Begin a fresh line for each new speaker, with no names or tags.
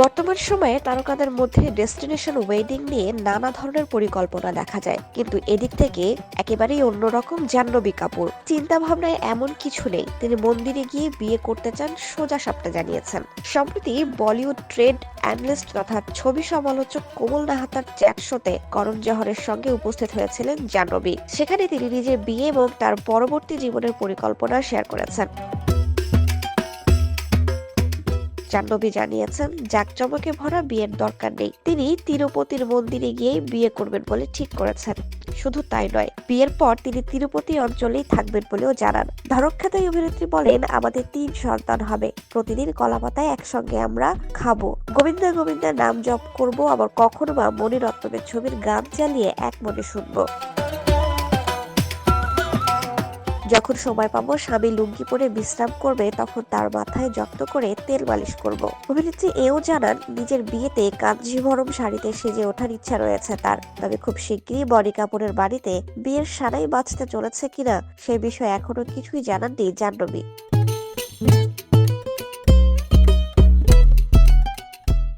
বর্তমান সময়ে তারকাদের মধ্যে ডেস্টিনেশন ওয়েডিং নিয়ে নানা ধরনের পরিকল্পনা দেখা যায়। কিন্তু এদিক থেকে একেবারেই অন্যরকম জাহ্নবী কাপুর। চিন্তা ভাবনায় এমন কিছু নেই। তিনি মন্দিরে গিয়ে বিয়ে করতে চান সোজা সাপটা জানিয়েছেন। সম্প্রতি বলিউড ট্রেড অ্যানালিস্ট তথা ছবি সমালোচক কোমল নাহাতার চ্যাট শোতে করণ জহরের সঙ্গে উপস্থিত হয়েছিলেন জাহ্নবী। সেখানে তিনি নিজের বিয়ে এবং তার পরবর্তী জীবনের পরিকল্পনা শেয়ার করেছেন। জাহ্নবী জানিয়েছেন জাকজমকে ভরা বিয়ের দরকার নেই। তিনি তিরুপতির মন্দিরে গিয়ে বিয়ে করবেন বলে ঠিক করেছেন। শুধু তাই নয়, বিয়ের পর তিনি তিরুপতি অঞ্চলেই থাকবেন বলেও জানান। ধারকখ্যাত অভিনেত্রী বলেন, আমাদের তিন সন্তান হবে। প্রতিদিন কলাপাতায় একসঙ্গে আমরা খাব। গোবিন্দা গোবিন্দা নাম জপ করব, আবার কখনো বা মণিরত্নের ছবির গান চালিয়ে এক মনে শুনব। যখন সময় পাবো, স্বামী লুঙ্গি পরে বিশ্রাম করবে, তখন তার মাথায় যত্ন করে তেল মালিশ করব। অভিনেত্রী এও জানান, নিজের বিয়েতে কাঞ্জিভরম শাড়িতে সেজে ওঠার ইচ্ছা রয়েছে তার। তবে খুব শিগগিরই বনি কাপুরের বাড়িতে বিয়ের সারাই বাঁচতে চলেছে কিনা, সে বিষয়ে এখনও কিছুই জানাননি জাহ্নবী।